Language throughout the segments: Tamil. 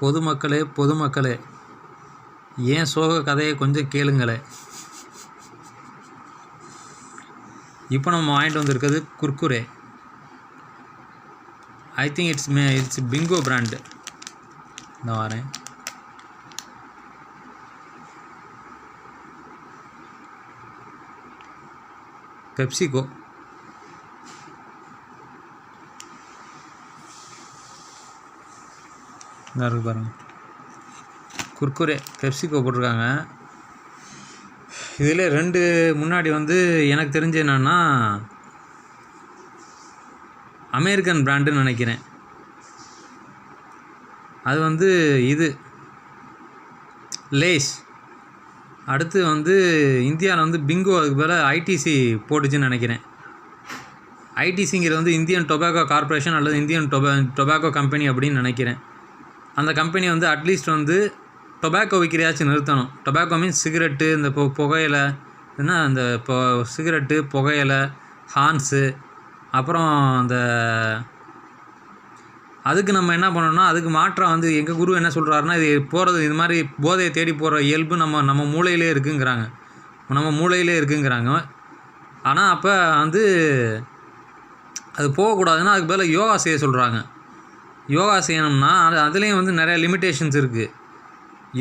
பொதுமக்களே பொதுமக்களே ஏன் சோக கதையை கொஞ்சம் கேளுங்களேன் இப்போ நம்ம வாங்கிட்டு வந்திருக்கிறது Kurkure. I think it's may it's Bingo brand நான் வரேன். பெப்சிகோ இந்தா இருக்குது பாருங்கள் குர்குரே பெப்சிகோ போட்டிருக்காங்க. இதில் ரெண்டு முன்னாடி வந்து எனக்கு தெரிஞ்சு என்னென்னா அமெரிக்கன் பிராண்டுன்னு நினைக்கிறேன். அது வந்து இது லேஸ். அடுத்து வந்து இந்தியாவில் வந்து பிங்கோ அதுக்கு பதிலாக ஐடிசி போட்டுச்சுன்னு நினைக்கிறேன். ஐடிசிங்கிறது வந்து இந்தியன் டொபாக்கோ கார்ப்பரேஷன் அல்லது இந்தியன் டொபா டொபாக்கோ கம்பெனி அப்படின்னு நினைக்கிறேன். அந்த கம்பெனி வந்து அட்லீஸ்ட் வந்து டொபாக்கோ விற்கிறையாச்சும் நிறுத்தணும். டொபாக்கோ மீன்ஸ் சிகரெட்டு இந்த பொ புகையிலை என்ன அந்த இப்போ சிகரெட்டு புகையிலை ஹான்ஸு அப்புறம் அந்த அதுக்கு நம்ம என்ன பண்ணணும்னா அதுக்கு மாற்றம் வந்து எங்கள் குரு என்ன சொல்கிறாருன்னா இது போகிறது இது மாதிரி போதையை தேடி போகிற இயல்பு நம்ம நம்ம மூளையிலே இருக்குங்கிறாங்க. நம்ம மூளையிலே இருக்குங்கிறாங்க. ஆனால் அப்போ வந்து அது போகக்கூடாதுன்னா அதுக்கு பதிலாக யோகா செய்ய சொல்கிறாங்க யோகா செய்யணும்னா அது அதுலேயும் வந்து நிறைய லிமிட்டேஷன்ஸ் இருக்குது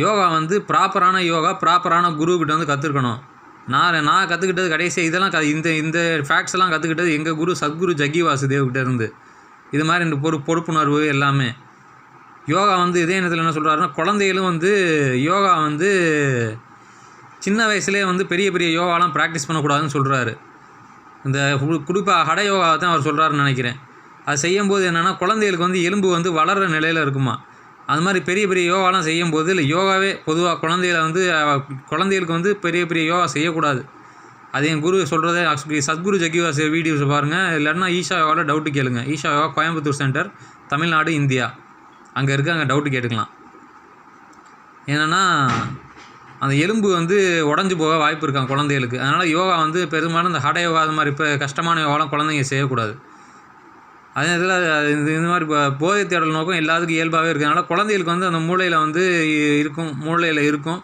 யோகா வந்து ப்ராப்பரான யோகா ப்ராப்பரான குருக்கிட்ட வந்து கற்றுக்கணும் நான் நான் கற்றுக்கிட்டது கடைசியாக இதெல்லாம் க இந்த இந்த ஃபேக்ட்ஸ் எல்லாம் கற்றுக்கிட்டது எங்கள் குரு சத்குரு ஜக்கி வாசுதேவ்கிட்ட இருந்து. இது மாதிரி இந்த பொறு பொறுப்புணர்வு எல்லாமே. யோகா வந்து இதே நேரத்தில் என்ன சொல்கிறாருன்னா குழந்தைகளும் வந்து யோகா வந்து சின்ன வயசுலேயே வந்து பெரிய பெரிய யோகாலாம் ப்ராக்டிஸ் பண்ணக்கூடாதுன்னு சொல்கிறாரு இந்த குறிப்பாக ஹட யோகாவை தான் அவர் சொல்கிறாருன்னு நினைக்கிறேன். அது செய்யும்போது என்னென்னா குழந்தைகளுக்கு வந்து எலும்பு வந்து வளர்கிற நிலையில் இருக்குமா? அது மாதிரி பெரிய பெரிய யோகாலாம் செய்யும்போது இல்லை யோகாவே பொதுவாக குழந்தைகளை வந்து குழந்தைகளுக்கு வந்து பெரிய பெரிய யோகா செய்யக்கூடாது. அது என் குரு சொல்கிறதே சத்குரு ஜக்கிவாஸ் வீடியோஸ் பாருங்கள் இல்லைன்னா ஈஷா யோகாவில் டவுட்டு கேளுங்க. Isha Yoga Coimbatore center Tamil Nadu India. அங்கே இருக்க அங்கே டவுட்டு கேட்டுக்கலாம். என்னென்னா அந்த எலும்பு வந்து உடஞ்சி போக வாய்ப்பு இருக்கான் குழந்தைகளுக்கு. அதனால் யோகா வந்து பெரும்பாலும் இந்த ஹட யோகா அது மாதிரி இப்போ கஷ்டமான யோகாலாம் குழந்தைங்க செய்யக்கூடாது. அதே நேரத்தில் இந்த இந்த மாதிரி இப்போ போதை தேடல் நோக்கம் எல்லாத்துக்கும் இயல்பாகவே இருக்கிறதுனால குழந்தைகளுக்கு வந்து அந்த மூளையில் வந்து இருக்கும் மூளையில் இருக்கும்.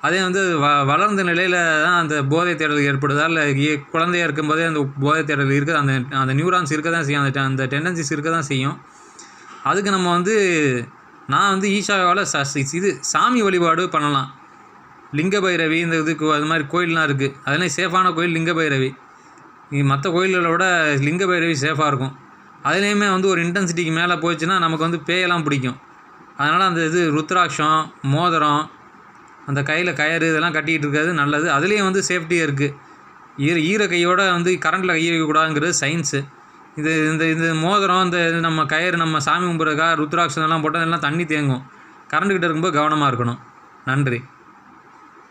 அதே வந்து வ வளர்ந்த நிலையில் தான் அந்த போதை தேடல் ஏற்படுதா? இல்லை இ- குழந்தையா இருக்கும்போதே அந்த போதை தேடல் இருக்க அந்த அந்த நியூரான்ஸ் இருக்க தான் செய்யும். அந்த அந்த டெண்டன்சிஸ் இருக்க தான் செய்யும். அதுக்கு நம்ம வந்து நான் வந்து ஈஷாவால் ச இது சாமி வழிபாடு பண்ணலாம். லிங்க பைரவி இந்த இதுக்கு அது மாதிரி கோயிலெலாம் இருக்குது அதெல்லாம் சேஃபான கோயில் லிங்க பைரவி மற்ற கோயில்களை விட லிங்க பைரவி சேஃபாக இருக்கும். அதுலேயுமே வந்து ஒரு இன்டென்சிட்டிக்கு மேலே போச்சுன்னா நமக்கு வந்து பேயெல்லாம் பிடிக்கும். அதனால் அந்த இது ருத்ராட்சம் மோதிரம் அந்த கையில் கயிறு இதெல்லாம் கட்டிக்கிட்டு இருக்கிறது நல்லது. அதுலேயும் வந்து சேஃப்டியாக இருக்குது ஈர ஈர கையோட வந்து கரண்ட்டில் கை வைக்கக்கூடாதுங்கிறது சயின்ஸு இது இந்த இந்த மோதிரம் இந்த இது நம்ம கயிறு நம்ம சாமி கும்பிட்றதுக்காக ருத்ராட்சம் இதெல்லாம் போட்டால் இதெல்லாம் தண்ணி தேங்கும். கரண்ட்டு இருக்கும்போது கவனமாக இருக்கணும். நன்றி.